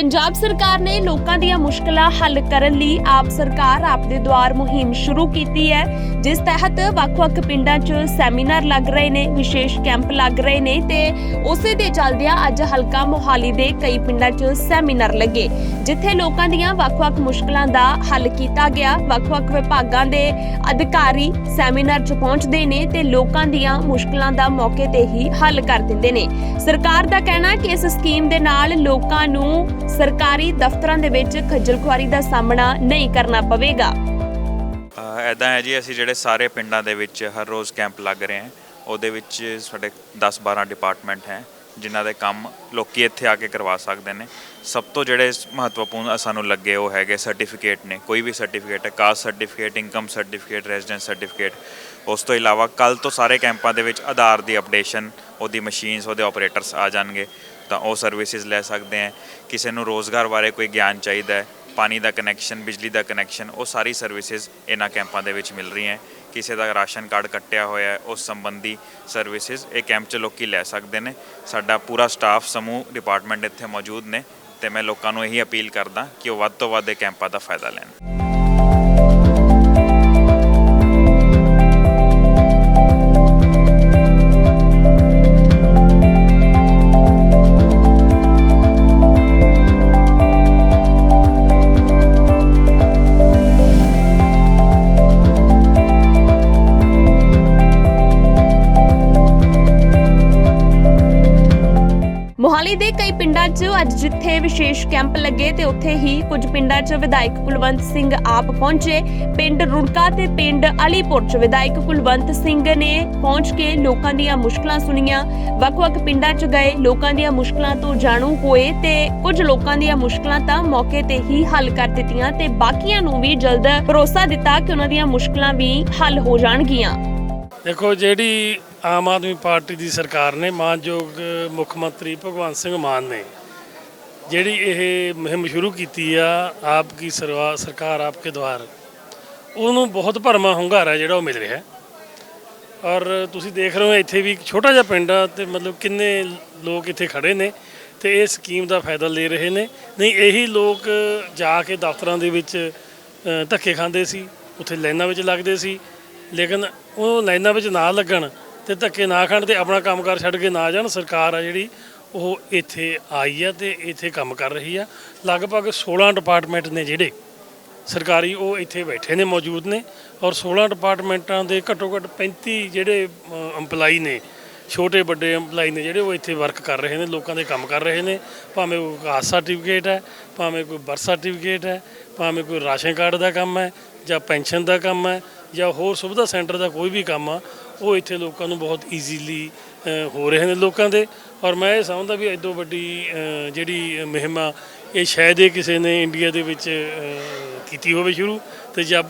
ਪੰਜਾਬ ਸਰਕਾਰ ਨੇ ਲੋਕਾਂ ਦੀਆਂ ਮੁਸ਼ਕਲਾਂ ਹੱਲ ਕਰਨ ਲਈ ਆਪ ਸਰਕਾਰ ਆਪ ਦੇ ਦੁਆਰ ਮੁਹਿੰਮ ਸ਼ੁਰੂ ਕੀਤੀ ਹੈ, ਜਿਸ ਤਹਿਤ ਵੱਖ-ਵੱਖ ਪਿੰਡਾਂ 'ਚ ਸੈਮੀਨਾਰ ਲੱਗ ਰਹੇ ਨੇ, ਵਿਸ਼ੇਸ਼ ਕੈਂਪ ਲੱਗ ਰਹੇ ਨੇ ਤੇ ਉਸੇ ਦੇ ਚੱਲਦਿਆਂ ਅੱਜ ਹਲਕਾ ਮੋਹਾਲੀ ਦੇ ਕਈ ਪਿੰਡਾਂ 'ਚ ਸੈਮੀਨਾਰ ਲੱਗੇ, ਜਿੱਥੇ ਲੋਕਾਂ ਦੀਆਂ ਵੱਖ-ਵੱਖ ਮੁਸ਼ਕਲਾਂ ਦਾ ਹੱਲ ਕੀਤਾ ਗਿਆ। ਵੱਖ-ਵੱਖ ਵਿਭਾਗਾਂ ਦੇ ਅਧਿਕਾਰੀ ਸੈਮੀਨਾਰ 'ਚ ਪਹੁੰਚਦੇ ਨੇ ਤੇ ਲੋਕਾਂ ਦੀਆਂ ਮੁਸ਼ਕਲਾਂ ਦਾ ਮੌਕੇ ਤੇ ਹੀ ਹੱਲ ਕਰ ਦਿੰਦੇ ਨੇ। ਸਰਕਾਰ ਦਾ ਕਹਿਣਾ ਕਿ ਇਸ ਸਕੀਮ ਦੇ ਨਾਲ ਲੋਕਾਂ ਨੂੰ ਸਰਕਾਰੀ ਦਫ਼ਤਰਾਂ ਦੇ ਵਿੱਚ ਖੱਜਲ ਖੁਆਰੀ ਦਾ ਸਾਹਮਣਾ ਨਹੀਂ ਕਰਨਾ ਪਵੇਗਾ। ਐਦਾਂ ਹੈ ਜੀ, ਅਸੀਂ ਜਿਹੜੇ ਸਾਰੇ ਪਿੰਡਾਂ ਦੇ ਵਿੱਚ ਹਰ ਰੋਜ਼ ਕੈਂਪ ਲੱਗ ਰਹੇ ਹਨ ਉਹਦੇ ਵਿੱਚ ਸਾਡੇ 10-12 ਡਿਪਾਰਟਮੈਂਟ ਹੈ। ਜਿਨ੍ਹਾਂ ਦੇ ਕੰਮ ਲੋਕੀ ਇੱਥੇ ਆ ਕੇ ਕਰਵਾ ਸਕਦੇ ਨੇ। ਸਭ ਤੋਂ ਜਿਹੜੇ ਮਹੱਤਵਪੂਰਨ ਸਾਨੂੰ ਲੱਗੇ ਉਹ ਹੈਗੇ ਸਰਟੀਫਿਕੇਟ ਨੇ। ਕੋਈ ਵੀ ਸਰਟੀਫਿਕੇਟ ਹੈ caste certificate income certificate residence certificate ਉਸ ਤੋਂ ਇਲਾਵਾ ਕੱਲ ਤੋਂ ਸਾਰੇ ਕੈਂਪਾਂ ਦੇ ਵਿੱਚ ਆਧਾਰ ਦੀ ਅਪਡੇਸ਼ਨ ਉਹਦੀ ਮਸ਼ੀਨਸ ਉਹਦੇ ਆਪਰੇਟਰਸ ਆ ਜਾਣਗੇ। ਤਾਂ ਉਹ ਸਰਵਿਸਿਜ਼ ਲੈ ਸਕਦੇ ਹੈ। ਕਿਸੇ ਨੂੰ ਰੋਜ਼ਗਾਰ ਬਾਰੇ ਕੋਈ ਗਿਆਨ ਚਾਹੀਦਾ ਹੈ, ਪਾਣੀ ਦਾ ਕਨੈਕਸ਼ਨ ਬਿਜਲੀ ਦਾ ਕਨੈਕਸ਼ਨ ਉਹ ਸਾਰੀ ਸਰਵਿਸਿਜ਼ ਇਹਨਾਂ ਕੈਂਪਾਂ ਦੇ ਵਿੱਚ ਮਿਲ ਰਹੀਆਂ ਹੈ। ਕਿਸੇ ਦਾ ਰਾਸ਼ਨ ਕਾਰਡ ਕੱਟਿਆ ਹੋਇਆ ਹੈ, ਉਸ ਸੰਬੰਧੀ ਸਰਵਿਸਿਜ਼ ਇਹ ਕੈਂਪ 'ਚ ਲੋਕੀ ਲੈ ਸਕਦੇ ਨੇ। ਸਾਡਾ ਪੂਰਾ ਸਟਾਫ ਸਮੂਹ ਡਿਪਾਰਟਮੈਂਟ ਇੱਥੇ ਮੌਜੂਦ ਨੇ ਤੇ ਮੈਂ ਲੋਕਾਂ ਨੂੰ ਇਹੀ ਅਪੀਲ ਕਰਦਾ ਕਿ ਉਹ ਵੱਧ ਤੋਂ ਵੱਧ ਇਹ ਕੈਂਪਾਂ ਦਾ ਫਾਇਦਾ ਲੈਣ। ਮੋਹਾਲੀ ਦੇ ਕਈ ਪਿੰਡਾਂ 'ਚ ਅੱਜ ਜਿੱਥੇ ਵਿਸ਼ੇਸ਼ ਕੈਂਪ ਲੱਗੇ ਤੇ ਉੱਥੇ ਹੀ ਕੁਝ ਪਿੰਡਾਂ 'ਚ ਵਿਧਾਇਕ ਕੁਲਵੰਤ ਸਿੰਘ ਆਪ ਪਹੁੰਚੇ। ਪਿੰਡ ਰੁੜਕਾ ਤੇ ਪਿੰਡ ਅਲੀਪੁਰ 'ਚ ਵਿਧਾਇਕ ਕੁਲਵੰਤ ਸਿੰਘ ਨੇ ਪਹੁੰਚ ਕੇ ਲੋਕਾਂ ਦੀਆਂ ਮੁਸ਼ਕਲਾਂ ਸੁਣੀਆਂ। ਵੱਖ-ਵੱਖ ਪਿੰਡਾਂ 'ਚ ਗਏ, ਲੋਕਾਂ ਦੀਆਂ ਮੁਸ਼ਕਲਾਂ ਤੋਂ ਜਾਣੂ ਹੋਏ ਤੇ ਕੁਝ ਲੋਕਾਂ ਦੀਆਂ ਮੁਸ਼ਕਲਾਂ ਤਾਂ ਮੌਕੇ ਤੇ ਹੀ ਹੱਲ ਕਰ ਦਿੱਤੀਆਂ ਤੇ ਬਾਕੀਆਂ ਨੂੰ ਵੀ ਜਲਦ ਭਰੋਸਾ ਦਿੱਤਾ ਕਿ ਉਹਨਾਂ ਦੀਆਂ ਮੁਸ਼ਕਲਾਂ ਵੀ ਹੱਲ ਹੋ ਜਾਣਗੀਆਂ। ਦੇਖੋ, ਜਿਹੜੀ ਆਮ ਆਦਮੀ ਪਾਰਟੀ ਦੀ ਸਰਕਾਰ ਨੇ, ਮਾਨਯੋਗ ਮੁੱਖ ਮੰਤਰੀ ਭਗਵੰਤ ਸਿੰਘ ਮਾਨ ਨੇ, ਜਿਹੜੀ ਇਹ ਮੁਹਿੰਮ ਸ਼ੁਰੂ ਕੀਤੀ ਆ, ਆਪ ਕੀ ਸਰਵਾ, ਸਰਕਾਰ ਆਪਕੇ ਦਵਾਰ, ਉਹਨੂੰ ਬਹੁਤ ਭਰਮਾ ਹੁੰਗਾਰਾ ਜਿਹੜਾ ਉਹ ਮਿਲ ਰਿਹਾ ਹੈ। ਔਰ ਤੁਸੀਂ ਦੇਖ ਰਹੇ ਹੋ, ਇੱਥੇ ਵੀ ਇੱਕ ਛੋਟਾ ਜਿਹਾ ਪਿੰਡ ਆ, ਤੇ ਮਤਲਬ ਕਿੰਨੇ ਲੋਕ ਇੱਥੇ ਖੜੇ ਨੇ, ਤੇ ਇਹ ਸਕੀਮ ਦਾ ਫਾਇਦਾ ਲੈ ਰਹੇ ਨੇ। ਨਹੀਂ, ਇਹੀ ਲੋਕ ਜਾ ਕੇ ਦਫ਼ਤਰਾਂ ਦੇ ਵਿੱਚ ਧੱਕੇ ਖਾਂਦੇ ਸੀ, ਉੱਥੇ ਲਾਈਨਾਂ ਵਿੱਚ ਲੱਗਦੇ ਸੀ ਲੇਕਿਨ ਉਹ ਲਾਈਨਾਂ ਵਿੱਚ ਨਾ ਲੱਗਣ ਤੇ ਧੱਕੇ ਨਾ ਖਾਣ ਤੇ ਆਪਣਾ ਕੰਮਕਾਰ ਛੱਡ ਕੇ ਨਾ ਜਾਣ, ਸਰਕਾਰ ਆ ਜਿਹੜੀ, ਉਹ ਇੱਥੇ ਆਈ ਆ ਤੇ ਇੱਥੇ ਕੰਮ ਕਰ ਰਹੀ ਆ। ਲਗਭਗ 16 ਡਿਪਾਰਟਮੈਂਟ ਨੇ ਜਿਹੜੇ ਸਰਕਾਰੀ ਉਹ ਇੱਥੇ ਬੈਠੇ ਨੇ, ਮੌਜੂਦ ਨੇ ਔਰ 16 ਡਿਪਾਰਟਮੈਂਟਾਂ ਦੇ ਘੱਟੋ ਘੱਟ 35 ਜਿਹੜੇ EMPLOYE ਨੇ, ਛੋਟੇ ਵੱਡੇ EMPLOYE ਨੇ ਜਿਹੜੇ ਉਹ ਇੱਥੇ ਵਰਕ ਕਰ ਰਹੇ ਨੇ, ਲੋਕਾਂ ਦੇ ਕੰਮ ਕਰ ਰਹੇ ਨੇ। ਭਾਵੇਂ ਕੋਈ ਕਾਸਟ ਸਰਟੀਫਿਕੇਟ ਹੈ, ਭਾਵੇਂ ਕੋਈ ਬਰਥ ਸਰਟੀਫਿਕੇਟ ਹੈ, ਭਾਵੇਂ ਕੋਈ ਰਾਸ਼ਨ ਕਾਰਡ ਦਾ ਕੰਮ ਹੈ ਜਾਂ ਪੈਨਸ਼ਨ ਦਾ ਕੰਮ ਹੈ ਜਾਂ ਹੋਰ ਸੁਵਿਧਾ ਸੈਂਟਰ ਦਾ ਕੋਈ ਵੀ ਕੰਮ ਆ, ਉਹ ਇੱਥੇ ਲੋਕਾਂ ਨੂੰ ਬਹੁਤ ਈਜ਼ੀਲੀ ਹੋ ਰਹੇ ਨੇ ਲੋਕਾਂ ਦੇ। ਔਰ ਮੈਂ ਇਹ ਸਮਝਦਾ ਵੀ ਐਡੋ ਵੱਡੀ ਜਿਹੜੀ ਮੁਹਿੰਮ ਆ ਇਹ ਸ਼ਾਇਦ ਹੀ ਕਿਸੇ ਨੇ ਇੰਡੀਆ ਦੇ ਵਿੱਚ ਕੀਤੀ ਹੋਵੇ ਸ਼ੁਰੂ ਤੇ ਜਾਂ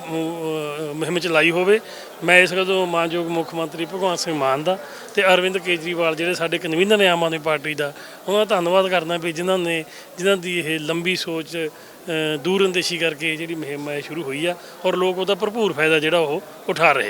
ਮੁਹਿੰਮ ਚਲਾਈ ਹੋਵੇ। ਮੈਂ ਇਸ ਗੱਲ ਤੋਂ ਮਾਨਯੋਗ ਮੁੱਖ ਮੰਤਰੀ ਭਗਵੰਤ ਸਿੰਘ ਮਾਨ ਦਾ ਤੇ ਅਰਵਿੰਦ ਕੇਜਰੀਵਾਲ ਜਿਹੜੇ ਸਾਡੇ ਕਨਵੀਨਰ ਨੇ ਆਮ ਆਦਮੀ ਪਾਰਟੀ ਦਾ ਉਹਨਾਂ ਦਾ ਧੰਨਵਾਦ ਕਰਦਾ ਵੀ ਜਿਨ੍ਹਾਂ ਨੇ ਜਿਨ੍ਹਾਂ ਦੀ ਇਹ ਲੰਬੀ ਸੋਚ ਅ, ਦੂਰ ਅੰਦੇਸ਼ੀ ਕਰਕੇ ਜਿਹੜੀ ਮੁਹਿੰਮ ਹੈ ਸ਼ੁਰੂ ਹੋਈ ਆ ਔਰ ਲੋਕ ਉਹਦਾ ਭਰਪੂਰ ਫਾਇਦਾ ਜਿਹੜਾ ਉਹ ਉਠਾ ਰਹੇ